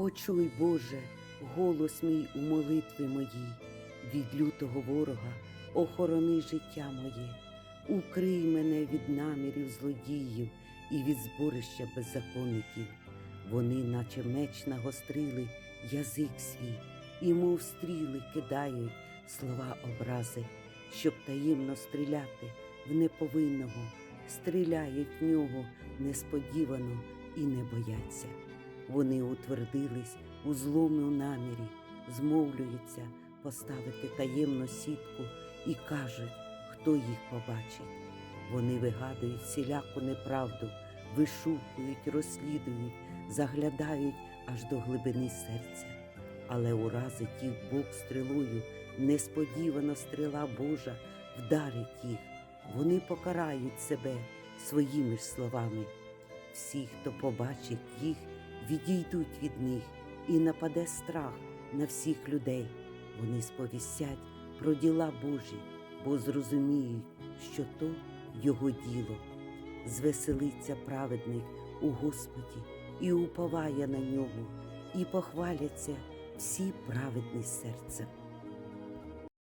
Почуй, Боже, голос мій у молитві моїй, від лютого ворога охорони життя моє, укрий мене від намірів злодіїв і від зборища беззаконників. Вони, наче меч, нагострили язик свій, і мов стріли кидають слова образи, щоб таємно стріляти в неповинного, стріляють в нього несподівано і не бояться. Вони утвердились у злому намірі, змовлюються поставити таємну сітку і кажуть, хто їх побачить. Вони вигадують всіляку неправду, вишукують, розслідують, заглядають аж до глибини серця. Але уразить їх Бог стрілою, несподівано стріла Божа вдарить їх. Вони покарають себе своїми ж словами. Всі, хто побачить їх, відійдуть від них і нападе страх на всіх людей. Вони сповістять про діла Божі, бо зрозуміють, що то його діло. Звеселиться праведник у Господі і уповає на нього, і похваляться всі праведні серцем.